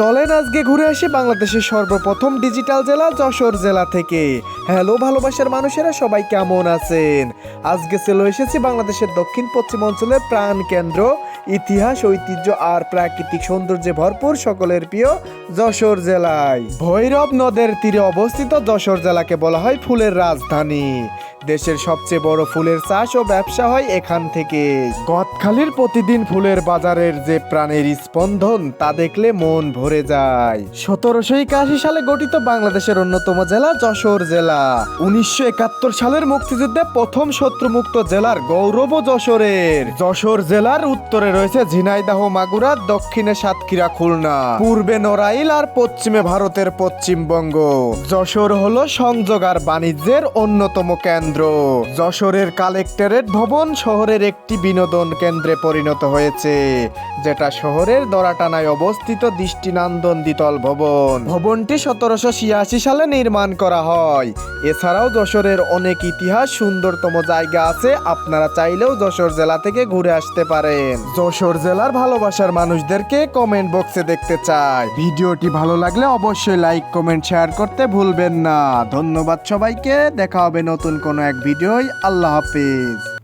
চলেন আজকে ঘুরে আসি বাংলাদেশের সর্বপ্রথম ডিজিটাল জেলা যশোর জেলা থেকে। হ্যালো ভালোবাসার মানুষেরা, সবাই কেমন আছেন? আজকে চলে এসেছি বাংলাদেশের দক্ষিণ, পশ্চিম অঞ্চলের প্রাণ কেন্দ্র। ইতিহাস, ঐতিহ্য আর প্রাকৃতিক সৌন্দর্যে ভরপুর সকলের প্রিয় যশোর জেলায়। ভৈরব নদের তীরে অবস্থিত যশোর জেলাকে বলা হয় ফুলের রাজধানী। দেশের সবচেয়ে বড় ফুলের চাষ ও ব্যবসা হয় এখান থেকে। গদখালির প্রতিদিন ফুলের বাজারের যে প্রাণের স্পন্দন, তা দেখলে মন ভরে যায়। সতেরোশো একাশি সালে গঠিত বাংলাদেশের অন্যতম জেলা যশোর জেলা। উনিশশো একাত্তর সালের মুক্তিযুদ্ধে প্রথম শত্রুমুক্ত জেলার গৌরব যশোরের। যশোর জেলার উত্তরে রয়েছে ঝিনাইদহ, মাগুরা, দক্ষিণে সাতক্ষীরা, খুলনা। পূর্বে নড়াইল আর পশ্চিমে ভারতের পশ্চিমবঙ্গ। যশোর হলো সংযোগ আর বাণিজ্যের অন্যতম কেন্দ্র। যশোরের কালেক্টরেট ভবন শহরের একটি বিনোদন কেন্দ্রে পরিণত হয়েছে, যেটা শহরের দরাটানায় অবস্থিত দৃষ্টিনন্দন দ্বিতল ভবন। ভবনটি সতেরোশো ছিয়াশি সালে নির্মাণ করা হয়। এছাড়াও যশোরের অনেক ইতিহাস সুন্দরতম জায়গা আছে, আপনারা চাইলেও যশোর জেলা থেকে ঘুরে আসতে পারেন। যশোর জেলার ভালোবাসার মানুষদেরকে কমেন্ট বক্সে দেখতে চাই। ভিডিওটি ভালো লাগলে অবশ্যই লাইক কমেন্ট শেয়ার করতে ভুলবেন না। ধন্যবাদ সবাইকে, দেখা হবে নতুন কোনো এক ভিডিওয় আল্লাহ হাফিজ।